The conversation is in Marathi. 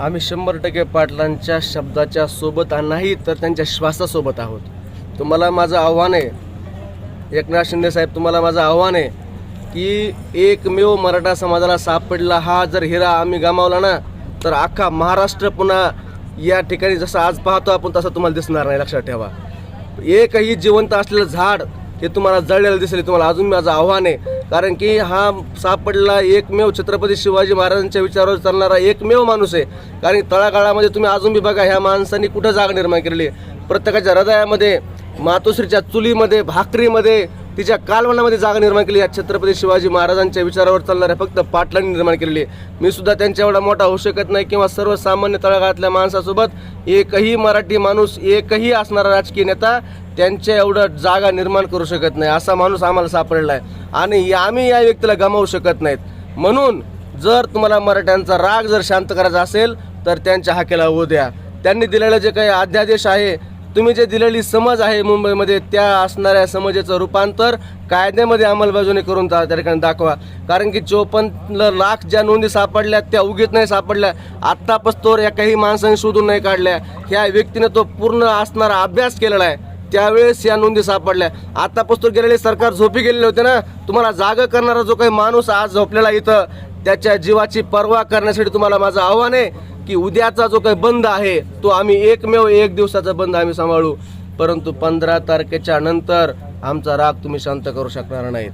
आम्ही शंभर टक्के पाटलांच्या शब्दाच्या सोबत नाही तर त्यांच्या श्वासासोबत आहोत. तुम्हाला माझं आव्हान आहे एकनाथ शिंदे साहेब तुम्हाला माझं आव्हान आहे की एकमेव मराठा समाजाला सापडला हा जर हिरा आम्ही गमावला ना तर अख्खा महाराष्ट्र पुन्हा या ठिकाणी जसं आज पाहतो आपण तसं तुम्हाला दिसणार नाही लक्षात ठेवा. एकही जिवंत असलेलं झाड हे तुम्हाला जळलेलं दिसेल तुम्हाला अजून माझं आव्हान आहे. कारण की हा सापडला एकमेव छत्रपती शिवाजी महाराजांच्या विचारावर चालणारा एकमेव माणूस आहे. कारण तळागाळामध्ये तुम्ही अजून बी बघा ह्या माणसांनी कुठं जागा निर्माण केलेली आहे? प्रत्येकाच्या हृदयामध्ये मातोश्रीच्या चुलीमध्ये भाकरीमध्ये तिच्या कालवणामध्ये जागा निर्माण केली. या छत्रपती शिवाजी महाराजांच्या विचारावर चालणाऱ्या फक्त पाटलांनी निर्माण केलेली आहे. मी सुद्धा त्यांच्या एवढा मोठा होऊ शकत नाही किंवा सर्वसामान्य तळागाळातल्या माणसासोबत एकही मराठी माणूस एकही असणारा राजकीय नेता त्यांच्या एवढं जागा निर्माण करू शकत नाही. असा माणूस आम्हाला सापडला आहे. आणि या- आम्ही या व्यक्तीला गमावू शकत नाहीत. म्हणून जर तुम्हाला मराठ्यांचा राग जर शांत करायचा असेल तर त्यांच्या हाकेला होऊ द्या. त्यांनी दिलेलं जे काही अध्यादेश आहे तुम्ही जे दिलेली समज आहे मुंबईमध्ये त्या असणाऱ्या समजेचं रूपांतर कायद्यामध्ये अंमलबजावणी करून त्या त्या ठिकाणी दाखवा. कारण की चोपन्न लाख ज्या नोंदी सापडल्या त्या उगीत नाही सापडल्या. आत्तापस्तोर या काही माणसाने शोधून नाही काढल्या. ह्या व्यक्तीने तो पूर्ण असणारा अभ्यास केलेला आहे. त्यावेळेस या नोंदी सापडल्या. आत्तापासून गेलेले सरकार झोपी गेलेले होते ना तुम्हाला जाग करणारा जो काही माणूस आज झोपलेला इथं त्याच्या जीवाची पर्वा करण्यासाठी तुम्हाला माझं आव्हान आहे. की उद्याचा जो काही बंद आहे तो आम्ही एकमेव एक दिवसाचा बंद आम्ही सांभाळू. परंतु पंधरा तारखेच्या नंतर आमचा राग तुम्ही शांत करू शकणार नाहीत.